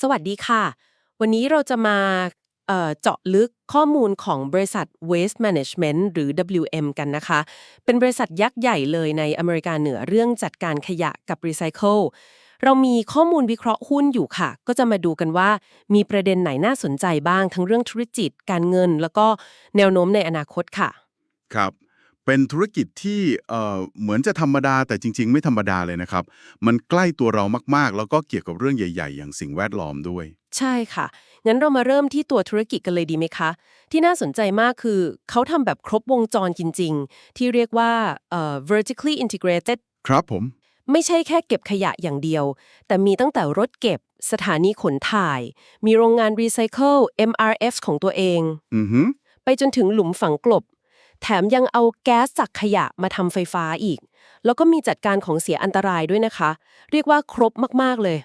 สวัสดีค่ะ วันนี้เราจะมาเจาะลึกข้อมูลของบริษัท Waste Management หรือ WM กันนะคะ เป็นบริษัทยักษ์ใหญ่เลยในอเมริกาเหนือเรื่องจัดการขยะกับรีไซเคิลเรามีข้อมูลวิเคราะห์หุ้นอยู่ค่ะ ก็จะมาดูกันว่า มีประเด็นไหนน่าสนใจบ้างทั้งเรื่องธุรกิจ การเงิน แล้วก็แนวโน้มในอนาคตค่ะ ครับ เป็นธุรกิจที่เอ่อเหมือนจะธรรมดาแต่จริง ๆ ไม่ธรรมดาเลยนะครับ มันใกล้ตัวเรามากๆ แล้วก็เกี่ยวกับเรื่องใหญ่ ๆ อย่างสิ่งแวดล้อมด้วย ใช่ค่ะ งั้นเรามาเริ่มที่ตัวธุรกิจกันเลยดีไหมคะ ที่น่าสนใจมากคือ เขาทำแบบครบวงจรจริง ๆ ที่เรียกว่าเอ่อ vertically integrated ครับผม ไม่ใช่แค่เก็บขยะอย่างเดียว แต่มีตั้งแต่รถเก็บ สถานีขนถ่าย มีโรงงานรีไซเคิล MRF ของตัวเองอือฮึไปจนถึงหลุมฝังกลบ แถมยังเอาแก๊สจากขยะมาทำไฟฟ้าอีก แล้วก็มีจัดการของเสียอันตรายด้วยนะคะ เรียกว่าครบมาก ๆ เลย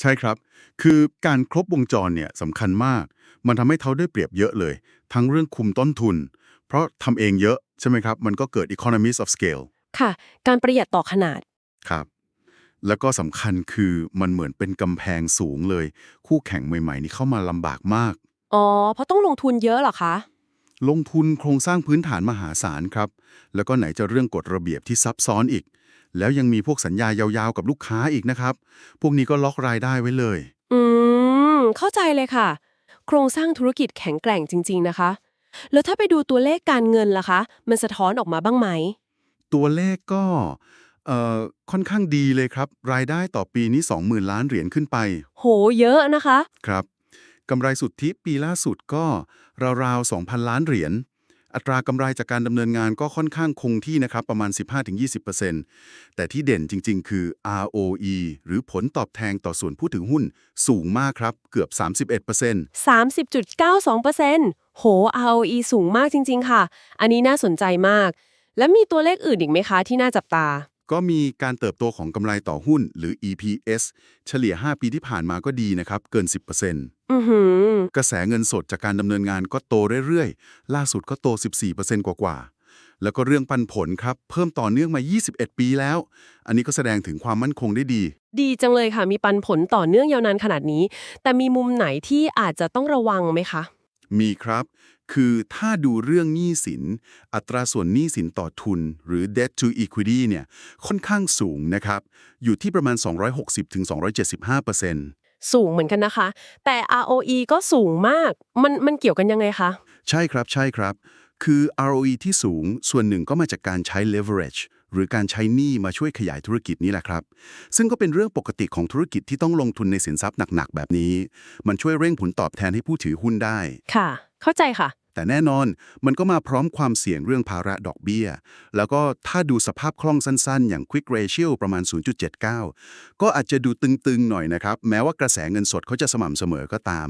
ใช่ครับ คือการครบวงจรเนี่ยสำคัญมาก มันทำให้เขาได้เปรียบเยอะเลย ทั้งเรื่องคุมต้นทุน เพราะทำเองเยอะใช่ไหมครับ มันก็เกิด economies of scale ค่ะ การประหยัดต่อขนาด ครับ แล้วก็สำคัญคือมันเหมือนเป็นกำแพงสูงเลย คู่แข่งใหม่ๆ นี่เข้ามาลำบากมาก อ๋อ เพราะต้องลงทุนเยอะเหรอคะ ลงทุนโครงสร้างพื้นฐานมหาศาลครับ แล้วก็ไหนจะเรื่องกฎระเบียบที่ซับซ้อนอีก แล้วยังมีพวกสัญญายาวๆกับลูกค้าอีกนะครับ พวกนี้ก็ล็อกรายได้ไว้เลย อืม เข้าใจเลยค่ะ โครงสร้างธุรกิจแข็งแกร่งจริง ๆ นะคะ แล้วถ้าไปดูตัวเลขการเงินล่ะคะ มันสะท้อนออกมาบ้างไหม ตัวเลขก็เอ่อค่อนข้างดีเลยครับ รายได้ต่อปีนี้ 20,000 ล้านเหรียญขึ้นไป โห เยอะนะคะ ครับ กำไรสุทธิปีล่าสุดก็ราวๆ2,000 ล้านเหรียญ อัตรากำไรจากการดำเนินงานก็ค่อนข้างคงที่นะครับประมาณ 15-20%แต่ที่เด่นจริง ๆ คือ ROE หรือผลตอบแทนต่อส่วนผู้ถือหุ้นสูงมากครับเกือบ 31% 30.92%โห ROE สูงมากจริง ๆ ค่ะ อันนี้น่าสนใจมาก แล้วมีตัวเลขอื่นอีกไหมคะที่น่าจับตา ก็มีการเติบโตของกำไรต่อหุ้นหรือ EPS เฉลี่ย 5 ปีที่ผ่านมาก็ดีนะครับ เกิน 10%อือหือกระแสเงินสดจากการดำเนินงานก็โตเรื่อยๆ ล่าสุดก็โต 14%กว่าๆ แล้วก็เรื่องปันผลครับ เพิ่มต่อเนื่องมา 21 ปีแล้ว อันนี้ก็แสดงถึงความมั่นคงได้ดี ดีจังเลยค่ะ มีปันผลต่อเนื่องยาวนานขนาดนี้ แต่มีมุมไหนที่อาจจะต้องระวังไหมคะ มีครับ คือถ้าดูเรื่องหนี้สิน อัตราส่วนหนี้สินต่อทุน หรือ debt to equity เนี่ยค่อนข้างสูงนะครับ อยู่ที่ประมาณ 260-275%สูงเหมือนกันนะคะ แต่ ROE ก็สูงมาก มันมันเกี่ยวกันยังไงคะ ใช่ครับใช่ครับ คือ ROE ที่สูงส่วนหนึ่งก็มาจากการใช้ leverage หรือการใช้หนี้มาช่วยขยายธุรกิจนี่แหละครับ ซึ่งก็เป็นเรื่องปกติของธุรกิจที่ต้องลงทุนในสินทรัพย์หนักๆแบบนี้ มันช่วยเร่งผลตอบแทนให้ผู้ถือหุ้นได้ ค่ะ เข้าใจค่ะ แต่แน่นอนมันก็มาพร้อมความเสี่ยงเรื่องภาระดอกเบี้ย แล้วก็ถ้าดูสภาพคล่องสั้นๆ อย่าง Quick Ratio ประมาณ 0.79 ก็อาจจะดูตึงๆหน่อยนะครับ แม้ว่ากระแสเงินสดเขาจะสม่ำเสมอก็ตาม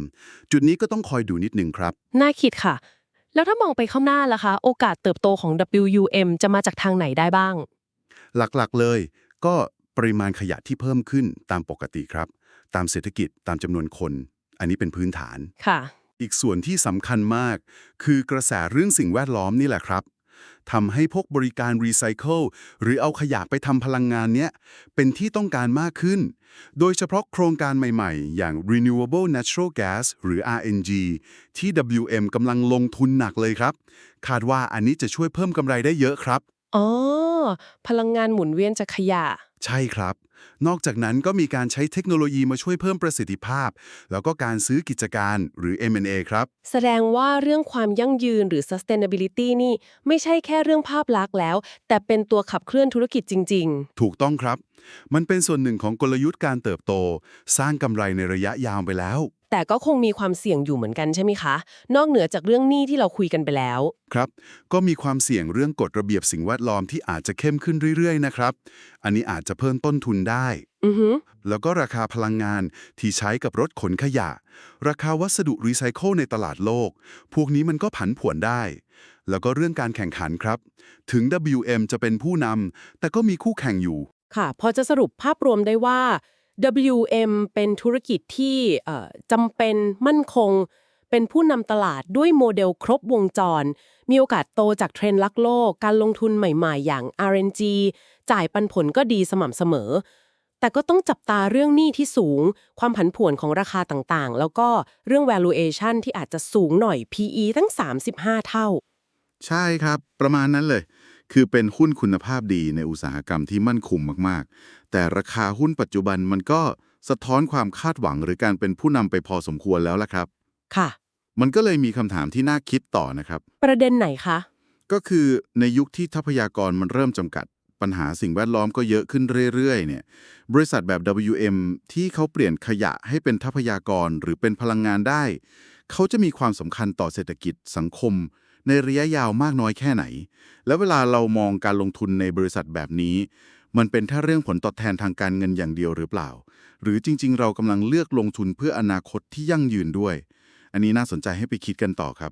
จุดนี้ก็ต้องคอยดูนิดนึงครับ น่าคิดค่ะ แล้วถ้ามองไปข้างหน้าล่ะคะ โอกาสเติบโตของ WUM จะมาจากทางไหนได้บ้าง หลักๆเลย ก็ปริมาณขยะที่เพิ่มขึ้นตามปกติครับ ตามเศรษฐกิจตามจำนวนคน อันนี้เป็นพื้นฐานค่ะ อีกส่วนที่สำคัญมาก คือกระแสเรื่องสิ่งแวดล้อมนี่แหละครับ ทำให้พวกบริการรีไซเคิลหรือเอาขยะไปทำพลังงานเนี้ยเป็นที่ต้องการมากขึ้น โดยเฉพาะโครงการใหม่ๆ อย่าง Renewable Natural Gas หรือ RNG ที่ WM กำลังลงทุนหนักเลยครับ คาดว่าอันนี้จะช่วยเพิ่มกำไรได้เยอะครับ อ๋อ พลังงานหมุนเวียนจากขยะ ใช่ครับ นอกจากนั้นก็มีการใช้เทคโนโลยีมาช่วยเพิ่มประสิทธิภาพ แล้วก็การซื้อกิจการหรือ M&A ครับ แสดงว่าเรื่องความยั่งยืนหรือ sustainability นี่ไม่ใช่แค่เรื่องภาพลักษณ์แล้ว แต่เป็นตัวขับเคลื่อนธุรกิจจริงถูกต้องครับ มันเป็นส่วนหนึ่งของกลยุทธ์การเติบโต สร้างกำไรในระยะยาวไปแล้วๆ แต่ก็คงมีความเสี่ยงอยู่เหมือนกันใช่ไหมคะ นอกเหนือจากเรื่องหนี้ที่เราคุยกันไปแล้ว ครับ ก็มีความเสี่ยงเรื่องกฎระเบียบสิ่งแวดล้อมที่อาจจะเข้มขึ้นเรื่อยๆนะครับ อันนี้อาจจะเพิ่มต้นทุนได้ อือฮึแล้วก็ราคาพลังงานที่ใช้กับรถขนขยะ ราคาวัสดุรีไซเคิลในตลาดโลก พวกนี้มันก็ผันผวนได้ แล้วก็เรื่องการแข่งขันครับ ถึง WM จะเป็นผู้นำแต่ก็มีคู่แข่งอยู่ ค่ะ พอจะสรุปภาพรวมได้ว่า WM เป็นธุรกิจที่จำเป็นมั่นคง เป็นผู้นำตลาดด้วยโมเดลครบวงจร มีโอกาสโตจากเทรนด์ลักโลก การลงทุนใหม่ๆ อย่าง RNG จ่ายปันผลก็ดีสม่ำเสมอ แต่ก็ต้องจับตาเรื่องหนี้ที่สูง ความผันผวนของราคาต่างๆ แล้วก็เรื่อง valuation ที่อาจจะสูงหน่อย PE ตั้ง 35 เท่า ใช่ครับ ประมาณนั้นเลย คือเป็นหุ้นคุณภาพดีในอุตสาหกรรมที่มั่นคงมากๆ แต่ราคาหุ้นปัจจุบันมันก็สะท้อนความคาดหวังหรือการเป็นผู้นำไปพอสมควรแล้วล่ะครับ ค่ะ มันก็เลยมีคำถามที่น่าคิดต่อนะครับ ประเด็นไหนคะ ก็คือในยุคที่ทรัพยากรมันเริ่มจำกัด ปัญหาสิ่งแวดล้อมก็เยอะขึ้นเรื่อยๆ เนี่ย บริษัทแบบ WM ที่เขาเปลี่ยนขยะให้เป็นทรัพยากรหรือเป็นพลังงานได้ เขาจะมีความสำคัญต่อเศรษฐกิจสังคม ในระยะยาวมากน้อยแค่ไหน แล้วเวลาเรามองการลงทุนในบริษัทแบบนี้ มันเป็นแค่เรื่องผลตอบแทนทางการเงินอย่างเดียวหรือเปล่า หรือจริง ๆ เรากำลังเลือกลงทุนเพื่ออนาคตที่ยั่งยืนด้วย อันนี้น่าสนใจให้ไปคิดกันต่อครับ